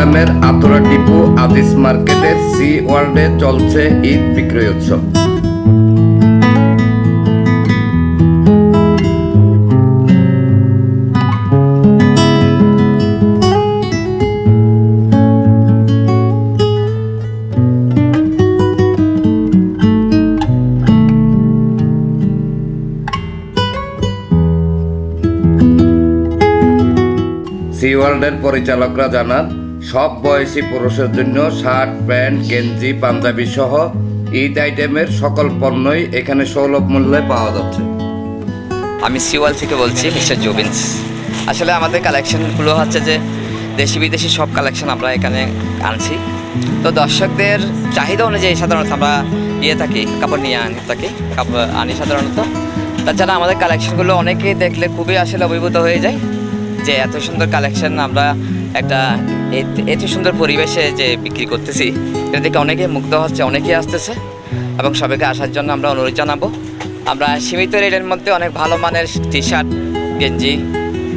চট্টগ্রামের আতরা টিপু আদিস মার্কেটের সি ওয়ার্ল্ডে চলছে ঈদ বিক্রয় উৎসব সি ওয়ার্ল্ডের পরিচালকরা জানান সব বয়সী পুরুষের জন্য শার্ট, প্যান্ট, গেঞ্জি, পাঞ্জাবি সহ ঈদ আইটেমের সকল পণ্যই এখানে সুলভ মূল্যে পাওয়া যাচ্ছে। আমি সিওয়াল থেকে বলছি, মিস্টার জোবিন্স। আসলে আমাদের কালেকশনগুলো হচ্ছে যে দেশি বিদেশি সব কালেকশন আমরা এখানে আনছি। তো দর্শকদের চাহিদা অনুযায়ী সাধারণত আমরা ইয়ে থাকি, কাপড় নিয়ে আনি থাকি, কাপড় আনি সাধারণত। তাছাড়া আমাদের কালেকশনগুলো অনেকেই দেখলে খুবই আসলে অভিভূত হয়ে যায় যে এত সুন্দর কালেকশন আমরা একটা এত- সুন্দর পরিবেশে যে বিক্রি করতেছি, এটা দেখে অনেকে মুগ্ধ হচ্ছে অনেকেই আসতেছে এবং সবাইকে আসার জন্য আমরা অনুরোধ জানাব। আমরা সীমিত রেটের মধ্যে অনেক ভালো মানের টি শার্ট গেঞ্জি,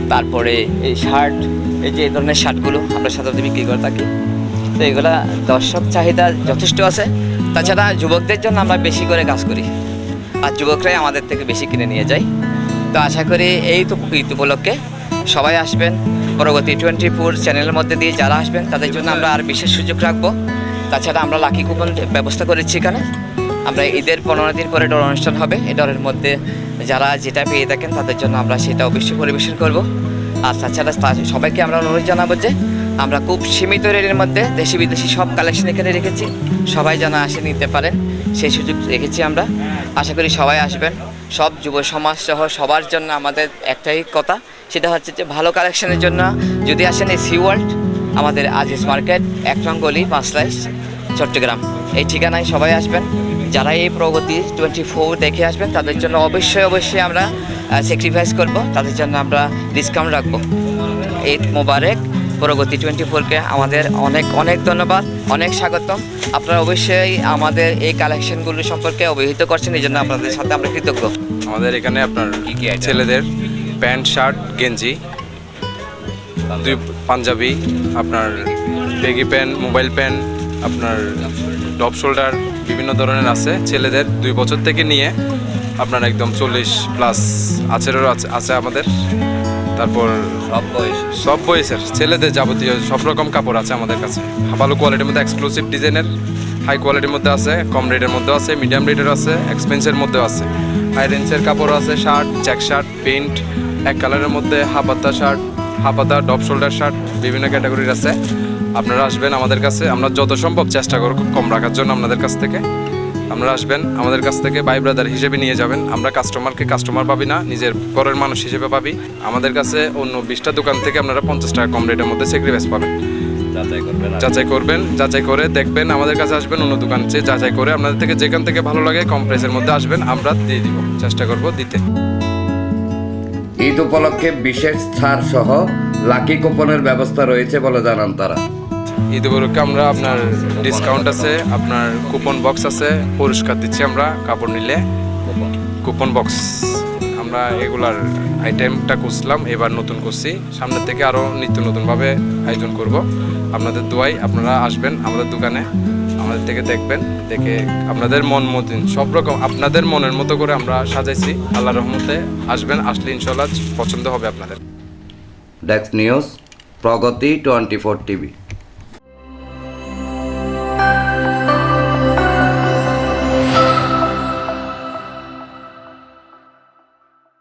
তারপরে এই শার্ট এই যে এই ধরনের শার্টগুলো আমরা সাধারণত বিক্রি করে থাকি। তো এগুলা দর্শক চাহিদা যথেষ্ট আছে। তাছাড়া যুবকদের জন্য আমরা বেশি করে কাজ করি। আর যুবকরাই আমাদের থেকে বেশি কিনে নিয়ে যায়। তো আশা করি এই তো উপলক্ষে সবাই আসবেন। পরবর্তী টোয়েন্টি ফোর চ্যানেলের মধ্যে দিয়ে যারা আসবেন, তাদের জন্য আমরা আর বিশেষ সুযোগ রাখব। তাছাড়া আমরা লাকি কুপন ব্যবস্থা করেছি এখানে। আমরা ঈদের পনেরো দিন পরে ডর অনুষ্ঠান হবে। এই ডরের মধ্যে যারা যেটা পেয়ে থাকেন, তাদের জন্য আমরা সেটা অবশ্যই পরিবেশন করব। আর তাছাড়া সবাইকে আমরা অনুরোধ জানাব যে, আমরা খুব সীমিত রেটের মধ্যে দেশি বিদেশি সব কালেকশন এখানে রেখেছি। সবাই যেন আসে নিতে পারেন, সেই সুযোগ রেখেছি আমরা। আশা করি সবাই আসবেন। সব যুব সমাজ সহ সবার জন্য আমাদের একটাই কথা, সেটা হচ্ছে যে ভালো কালেকশনের জন্য যদি আসেন এই সি ওয়ার্ল্ড আমাদের আজিজ মার্কেট এক নং গলি পাঁচলাইশ চট্টগ্রাম। এই ঠিকানায় সবাই আসবেন। যারা এই প্রগতি টোয়েন্টি ফোর দেখে আসবেন, তাদের জন্য অবশ্যই অবশ্যই আমরা স্যাক্রিফাইস করব। তাদের জন্য আমরা ডিসকাউন্ট রাখব। ঈদ মোবারক। প্রগতি টোয়েন্টি ফোরকে আমাদের অনেক অনেক ধন্যবাদ অনেক স্বাগতম। আপনারা অবশ্যই আমাদের এই কালেকশনগুলো সম্পর্কে অবহিত করছেন এই জন্য আপনাদের সাথে আমরা কৃতজ্ঞ। আমাদের এখানে আপনার কি কি ছেলেদের প্যান্ট শার্ট গেঞ্জি দুই পাঞ্জাবি আপনার বেগি প্যান্ট মোবাইল প্যান্ট আপনার টপ শোল্ডার বিভিন্ন ধরনের আছে। ছেলেদের দুই বছর থেকে নিয়ে আপনার একদম চল্লিশ প্লাস আছে আছে আমাদের। তারপর সব বয়স সব বয়সের ছেলেদের যাবতীয় সব রকম কাপড় আছে আমাদের কাছে। ভালো কোয়ালিটির মধ্যে এক্সক্লুসিভ ডিজাইনের হাই কোয়ালিটির মধ্যে আছে কম রেটের মধ্যে আছে মিডিয়াম রেটের আছে এক্সপেন্সের মধ্যেও আছে। হাই রেঞ্জের কাপড় আছে শার্ট চেক শার্ট প্যান্ট এক কালারের মধ্যে হাফাতা শার্ট হাফাতা ডপ শোল্ডার শার্ট বিভিন্ন ক্যাটাগরির আছে। আপনারা আসবেন আমাদের কাছে আমরা যত সম্ভব চেষ্টা করব কম রাখার জন্য আপনাদের কাছ থেকে। আপনারা আসবেন আমাদের কাছ থেকে ভাই ব্রাদার হিসেবে নিয়ে যাবেন। আমরা কাস্টমারকে কাস্টমার পাবি না নিজের পরের মানুষ হিসেবে পাবি। আমাদের কাছে অন্য বিশটা দোকান থেকে আপনারা পঞ্চাশ টাকা কম রেটের মধ্যে সেক্রিফাইস পাবেন। যাচাই করবেন যাচাই করবেন যাচাই করে দেখবেন আমাদের কাছে আসবেন অন্য দোকান চেয়ে যাচাই করে আপনাদের থেকে যেখান থেকে ভালো লাগে কম প্রাইসের মধ্যে আসবেন আমরা দিয়ে দিব। চেষ্টা করব দিতে। ঈদ উপলক্ষে বিশেষ ছাড় সহ লাকি কুপনের ব্যবস্থা রয়েছে বলে জানান তারা। ঈদ উপলক্ষে আমরা আপনার ডিসকাউন্ট আছে, আপনার কুপন বক্স আছে পুরস্কার দিচ্ছি আমরা, কাপড় নিলে। কুপন বক্স আমরা এগুলার আইটেমটা করছিলাম এবার নতুন করছি। সামনের থেকে আরও নিত্য নতুনভাবে আয়োজন করব। আপনাদের দোয়াই আপনারা আসবেন আমাদের দোকানে, আমাদের থেকে দেখবেন, দেখে আপনাদের মন মতিন, সব রকম আপনাদের মনের মতো করে আমরা সাজাইছি। আল্লাহ রহমতে আসবেন, আসলে ইনশাল্লাহ পছন্দ হবে আপনাদের। ডেক্স news Pragati twenty four TV